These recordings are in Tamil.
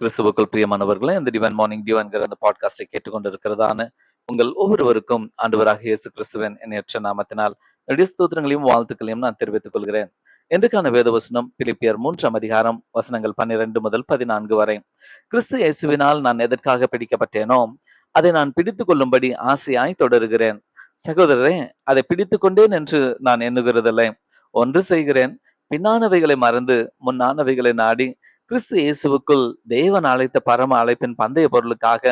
கிறிஸ்துவுக்குள் பிரியமானவர்களே இந்த டிவன் மார்னிங் டிவன்கிற அந்த பாட்காஸ்டை கேட்டுக்கொண்டிருக்கிறதான உங்கள் ஒவ்வொருவருக்கும் ஆண்டவராக இயேசு கிறிஸ்துவன் எண்ணற்ற நாமத்தினால் என்னுடைய ஸ்தோத்திரங்களையும் வாழ்த்துக்களையும் நான் தெரிவித்துக் கொள்கிறேன். என்றுக்கான வேத வசனம் பிலிப்பியர் மூன்றாம் அதிகாரம் வசனங்கள் பன்னிரண்டு முதல் பதினான்கு வரை. கிறிஸ்து இயேசுவினால் நான் எதற்காக பிடிக்கப்பட்டேனோ அதை நான் பிடித்து கொள்ளும்படி ஆசையாய் தொடருகிறேன். சகோதரரே அதை பிடித்து கொண்டேன் என்று நான் எண்ணுகிறதில்லை. ஒன்று செய்கிறேன் பின்னானவைகளை மறந்து முன்னானவைகளை நாடி கிறிஸ்து இயேசுவுக்குள் தேவன் அழைத்த பரம அழைப்பின் பந்தய பொருளுக்காக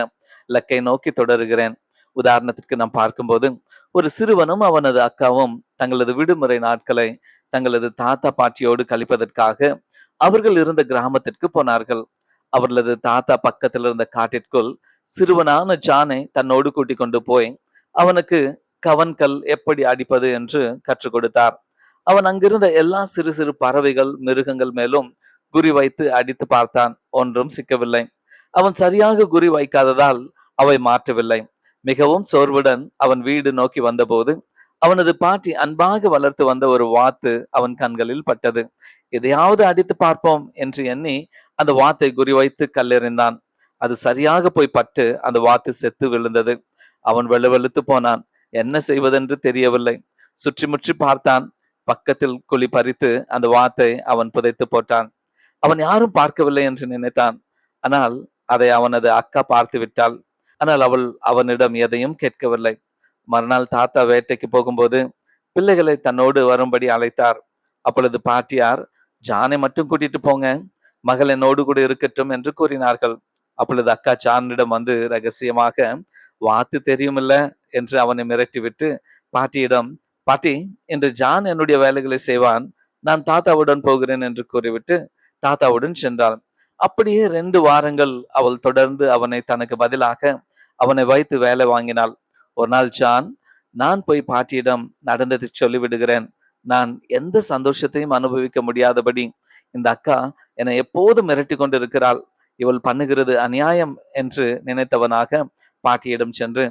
இலக்கை நோக்கி தொடருகிறேன். உதாரணத்திற்கு நாம் பார்க்கும்போது ஒரு சிறுவனும் அவனது அக்காவும் தங்களது விடுமுறை நாட்களை தங்களது தாத்தா பாட்டியோடு கழிப்பதற்காக அவர்கள் இருந்த கிராமத்திற்கு போனார்கள். அவர்களது தாத்தா பக்கத்தில் இருந்த காட்டிற்குள் சிறுவனான ஜானை தன்னோடு கூட்டிக் கொண்டு போய் அவனுக்கு கவன்கல் எப்படி அடிப்பது என்று கற்றுக் கொடுத்தார். அவன் அங்கிருந்த எல்லா சிறு சிறு பறவைகள் மிருகங்கள் மேலும் குறி வைத்து அடித்து பார்த்தான் ஒன்றும் சிக்கவில்லை. அவன் சரியாக குறி வைக்காததால் அவை மாற்றவில்லை. மிகவும் சோர்வுடன் அவன் வீடு நோக்கி வந்தபோது அவனது பாட்டி அன்பாக வளர்த்து வந்த ஒரு வாத்து அவன் கண்களில் பட்டது. எதையாவது அடித்து பார்ப்போம் என்று எண்ணி அந்த வாத்தை குறிவைத்து கல்லெறிந்தான். அது சரியாக போய் பட்டு அந்த வாத்து செத்து விழுந்தது. அவன் வெளுவெளுத்து போனான். என்ன செய்வதென்று தெரியவில்லை. சுற்றி முற்றி பார்த்தான். பக்கத்தில் குழி பறித்து அந்த வாத்தை அவன் புதைத்து போட்டான். அவன் யாரும் பார்க்கவில்லை என்று நினைத்தான். ஆனால் அதை அவனது அக்கா பார்த்து விட்டாள் ஆனால் அவள் அவனிடம் எதையும் கேட்கவில்லை. மறுநாள் தாத்தா வேட்டைக்கு போகும்போது பிள்ளைகளை தன்னோடு வரும்படி அழைத்தார். அப்பொழுது பாட்டியார் ஜானை மட்டும் கூட்டிட்டு போங்க. மகள் என்னோடு கூட இருக்கட்டும் என்று கூறினார்கள். அப்பொழுது அக்கா ஜானிடம் வந்து ரகசியமாக வாத்து தெரியுமில்ல என்று அவனை மிரட்டிவிட்டு பாட்டியிடம் பாட்டி இன்று ஜான் என்னுடைய வேலைகளை செய்வான். நான் தாத்தாவுடன் போகிறேன் என்று கூறிவிட்டு தாத்தாவுடன் சென்றாள். அப்படியே ரெண்டு வாரங்கள் அவள் தொடர்ந்து அவனை தனக்கு பதிலாக அவனை வைத்து வேலை வாங்கினாள். ஒரு நாள் ஜான் நான் போய் பாட்டியிடம் நடந்ததை சொல்லிவிடுகிறேன். நான் எந்த சந்தோஷத்தையும் அனுபவிக்க முடியாதபடி இந்த அக்கா என்னை எப்போதும் மிரட்டி கொண்டிருக்கிறாள். இவள் பண்ணுகிறது அநியாயம் என்று நினைத்தவனாக பாட்டியிடம் சென்று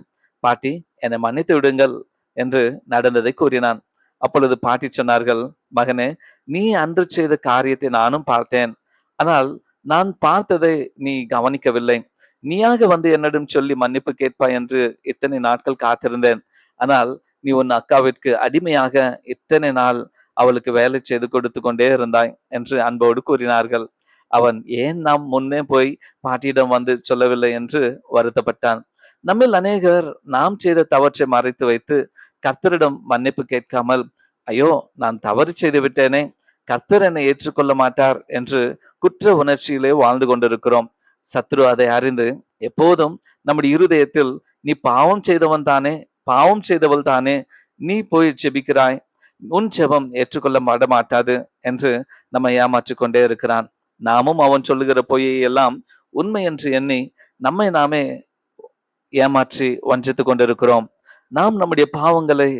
பாட்டி என்னை மன்னித்து விடுங்கள் என்று நடந்ததை கூறினான். அப்பொழுது பாட்டி சொன்னார்கள் மகனே நீ அன்று செய்த காரியத்தை நானும் பார்த்தேன். ஆனால் நான் பார்த்ததை நீ கவனிக்கவில்லை. நீயாக வந்து என்னிடம் சொல்லி மன்னிப்பு கேட்பாய் என்று இத்தனை நாட்கள் காத்திருந்தேன். ஆனால் நீ உன் அக்காவிற்கு அடிமையாக இத்தனை நாள் அவளுக்கு வேலை செய்து கொடுத்து கொண்டே இருந்தாய் என்று அன்போடு கூறினார்கள். அவன் ஏன் நாம் முன்னே போய் பாட்டியிடம் வந்து சொல்லவில்லை? என்று வருத்தப்பட்டான். நம்மில் அநேகர் நாம் செய்த தவற்றை மறைத்து வைத்து கர்த்தரிடம் மன்னிப்பு கேட்காமல் ஐயோ நான் தவறு செய்து விட்டேனே கர்த்தர் என்னை ஏற்றுக்கொள்ள மாட்டார் என்று குற்ற உணர்ச்சியிலே வாழ்ந்து கொண்டிருக்கிறோம். சத்ரு அதை அறிந்து எப்போதும் நம்முடைய இருதயத்தில் நீ பாவம் செய்தவன் தானே பாவம் செய்தவள் தானே நீ போய் ஜெபிக்கிறாய் உன் செபம் ஏற்றுக்கொள்ள மாட்டாது என்று நம்ம ஏமாற்றி கொண்டே இருக்கிறான். நாமும் அவன் சொல்லுகிற பொய்யை எல்லாம் உண்மை என்று எண்ணி நம்மை நாமே ஏமாற்றி வஞ்சித்துக் கொண்டிருக்கிறோம். நாம் நம்முடைய பாவங்களை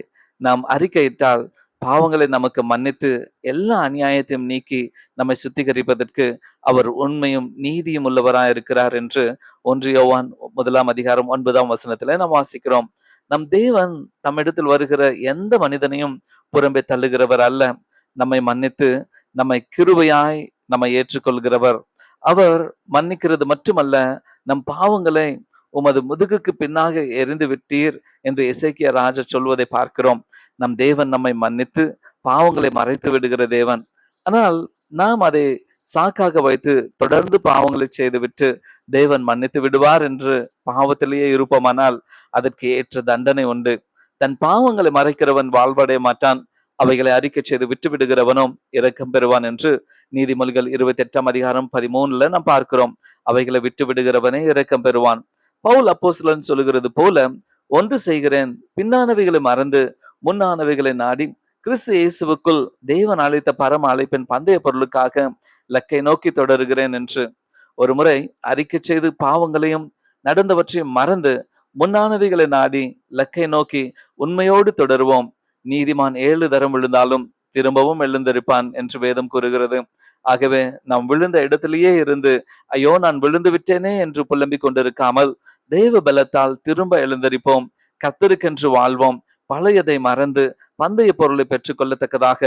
நாம் அறிக்கையிட்டால் பாவங்களை நமக்கு மன்னித்து எல்லா அநியாயத்தையும் நீக்கி நம்மை சுத்திகரிப்பதற்கு அவர் உண்மையும் நீதியும் உள்ளவராய் இருக்கிறார் என்று ஒன்று யோவான் முதலாம் அதிகாரம் ஒன்பதாம் வசனத்துல நாம் வாசிக்கிறோம். நம் தேவன் தம்மிடத்தில் வருகிற எந்த மனிதனையும் புறம்பே தள்ளுகிறவர் அல்ல. நம்மை மன்னித்து நம்மை கிருபையாய் நம்மை ஏற்றுக்கொள்கிறவர். அவர் மன்னிக்கிறது மட்டுமல்ல நம் பாவங்களை உமது முதுகுக்கு பின்னாக எரிந்து விட்டீர் என்று இசைக்கிய ராஜா சொல்வதை பார்க்கிறோம். நம் தேவன் நம்மை மன்னித்து பாவங்களை மறைத்து விடுகிற தேவன். ஆனால் நாம் அதை சாக்காக வைத்து தொடர்ந்து பாவங்களை செய்துவிட்டு தேவன் மன்னித்து விடுவார் என்று பாவத்திலேயே இருப்போமானால் அதற்கு ஏற்ற தண்டனை உண்டு. தன் பாவங்களை மறைக்கிறவன் வாழ்வடைய மாட்டான். அவைகளை அறிக்கை செய்து விட்டு விடுகிறவனும் இரக்கம் பெறுவான் என்று நீதிமொழிகள் இருபத்தி எட்டாம் அதிகாரம் பதிமூணுல நாம் பார்க்கிறோம். அவைகளை விட்டு விடுகிறவனே இரக்கம் பெறுவான். பவுல் அப்போஸ்லன் சொல்லுகிறது போல ஒன்று செய்கிறேன் பின்னானவைகளை மறந்து முன்னானவைகளை நாடி கிறிஸ்து இயேசுவுக்குள் தேவன் அழைத்த பரம அழைப்பின் பந்தய பொருளுக்காக லக்கை நோக்கி தொடருகிறேன் என்று. ஒரு முறை அறிக்கை செய்து பாவங்களையும் நடந்தவற்றையும் மறந்து முன்னானவைகளை நாடி லக்கை நோக்கி உண்மையோடு தொடருவோம். நீதிமான் ஏழு தரம் விழுந்தாலும் திரும்பவும் எழுந்திருப்பான் என்று வேதம் கூறுகிறது. ஆகவே நாம் விழுந்த இடத்திலேயே இருந்து ஐயோ நான் விழுந்து விட்டேனே என்று புலம்பிக் கொண்டிருக்காமல் தெய்வ பலத்தால் திரும்ப எழுந்தரிப்போம். கத்தருக்கென்று வாழ்வோம். பழையதை மறந்து பந்தய பொருளை பெற்றுக் கொள்ளத்தக்கதாக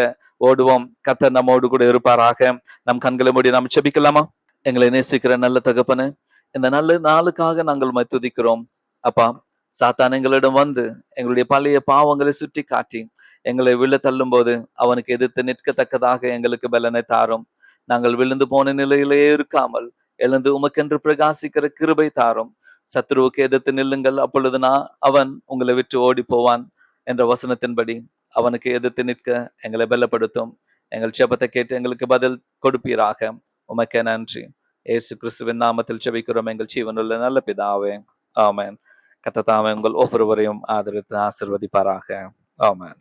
ஓடுவோம். கத்தர் நம்மோடு கூட இருப்பாராக. நம் கண்களை மூடி நாம் செபிக்கலாமா? எங்களை நேசிக்கிற நல்ல தகப்பனு இந்த நல்ல நாளுக்காக நாங்கள் உம்மை துதிக்கிறோம் அப்பா சாத்தான் எங்களிடம் வந்து எங்களுடைய பழைய பாவங்களை சுட்டி காட்டி எங்களை விழ தள்ளும் போது அவனுக்கு எதிர்த்து நிற்கத்தக்கதாக எங்களுக்கு பலனை தாரும். நாங்கள் விழுந்து போன நிலையிலேயே இருக்காமல் எழுந்து உமக்கென்று பிரகாசிக்கிற கிருபை தாரும். சத்ருவுக்கு எதிர்த்து நில்லுங்கள் அப்பொழுது நான் அவன் உங்களை விட்டு ஓடி போவான் என்ற வசனத்தின்படி அவனுக்கு எதிர்த்து நிற்க எங்களை பலப்படுத்தும். எங்கள் ஜெபத்தை கேட்டு எங்களுக்கு பதில் கொடுப்பீராக. உமக்கே நன்றி. ஏசு கிறிஸ்துவின் நாமத்தில் ஜெபிக்கிறோம். எங்கள் ஜீவனுள்ள நல்ல பிதாவே. ஆமேன். கத்ததாமே உங்கள் ஒவ்வொருவரையும் ஆதரித்து ஆசிர்வதிப்பாராக. ஆமேன்.